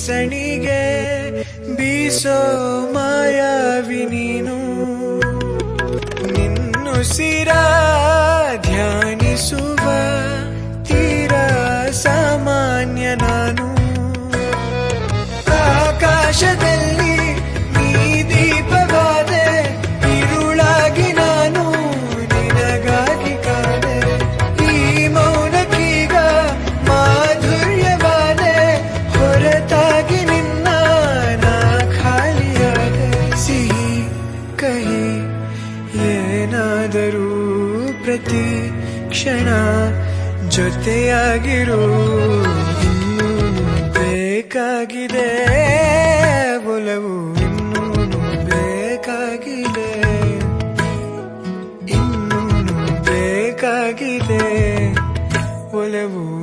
ಬೀಸಣಿಗೆ ಬೀಸೋ ಮಾಯಾವಿ ನೀನು. ನಿನ್ನುಸಿರ ಏನಾದರೂ ಪ್ರತಿ ಕ್ಷಣ ಜೊತೆಯಾಗಿರೋ. ಬೇಕಾಗಿದೆ ಒಲವು ಬೇಕಾಗಿದೆ. ಇನ್ನೂ ಬೇಕಾಗಿದೆ ಒಲವು.